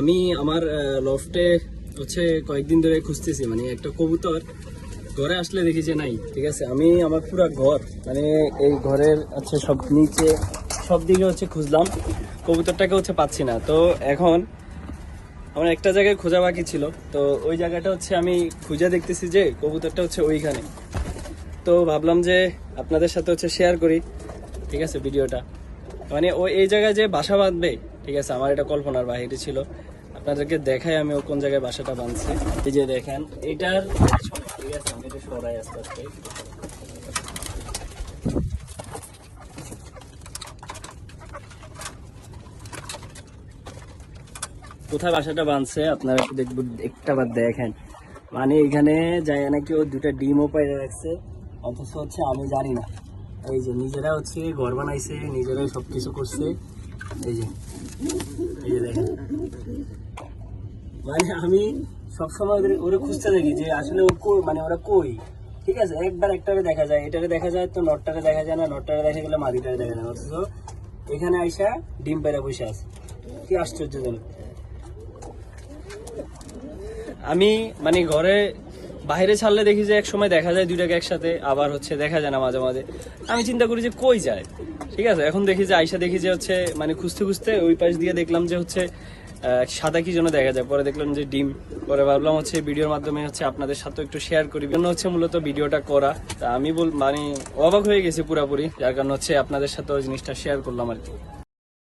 আমি আমার লফটে হচ্ছে কয়েকদিন ধরে খুঁজতেছি মানে একটা কবুতর ঘরে আসলে দেখি যে নাই, ঠিক আছে? আমি আমার পুরো ঘর মানে এই ঘরের হচ্ছে সব নিচে, সব দিকে হচ্ছে খুঁজলাম, কবুতরটাকে হচ্ছে পাচ্ছি না। তো এখন আমার একটা জায়গায় খোঁজা বাকি ছিল, তো ওই জায়গাটা হচ্ছে আমি খুঁজে দেখতেছি যে কবুতরটা হচ্ছে ওইখানে। তো ভাবলাম যে আপনাদের সাথে হচ্ছে শেয়ার করি, ঠিক আছে, ভিডিওটা? মানে ও এই জায়গায় যে বাসা বাঁধবে, ঠিক আছে, আমার এটা কল্পনার বাহিরে ছিল। আপনাদেরকে দেখাই আমি ও কোন জায়গায় বাসাটা বাঁধছি। এই যে দেখেন, এটার ঠিক আছে, আমি এটা সরাই আস্তে আস্তে। কোথায় বাসাটা বাঁধছে, আপনারা একটু দেখব, একটা বার দেখেন। মানে এখানে যায় নাকি ও দুটা ডিমও পাইরে রাখছে, অথচ হচ্ছে আমি জানি না। এই যে নিজেরা হচ্ছে ঘর বানাইছে, নিজেরাই সব কিছু করছে। এই যে এই যে দেখেন। মানে আমি সবসময় ওদের ওরা খুঁজতে থাকি যে আসলে ও মানে ওরা কই? ঠিক আছে? একবার একটারে দেখা যায়। এটারে দেখা যায় তো নটটারে দেখা যায় না, নটটারে দেখা গেলে মাদিটারে দেখা যায়। অথচ এখানে আইসা ডিম পাইরা বসে আছে। কি আশ্চর্যজনক। আমি মানে ঘরে বাইরে ছাড়লে দেখি যে এক সময় দেখা যায় দুইটাকে একসাথে, আবার হচ্ছে দেখা যায় না মাঝে মাঝে। আমি চিন্তা করি যে কই যায়? ঠিক আছে, এখন দেখি যে আইসা দেখি যে হচ্ছে মানে খুঁজতে খুঁজতে ওই পাশ দিয়ে দেখলাম যে হচ্ছে সাদা কি যেন দেখা যায়। পরে দেখলাম যে ডিম। পরে ভাবলাম হচ্ছে ভিডিওর মাধ্যমে হচ্ছে আপনাদের সাথে একটু শেয়ার করি। জন্য হচ্ছে মূলত ভিডিওটা করা। তা আমি বল মানে অবাক হয়ে গেছি পুরাপুরি। যার কারণে হচ্ছে আপনাদের সাথে ওই জিনিসটা শেয়ার করলাম আর কি।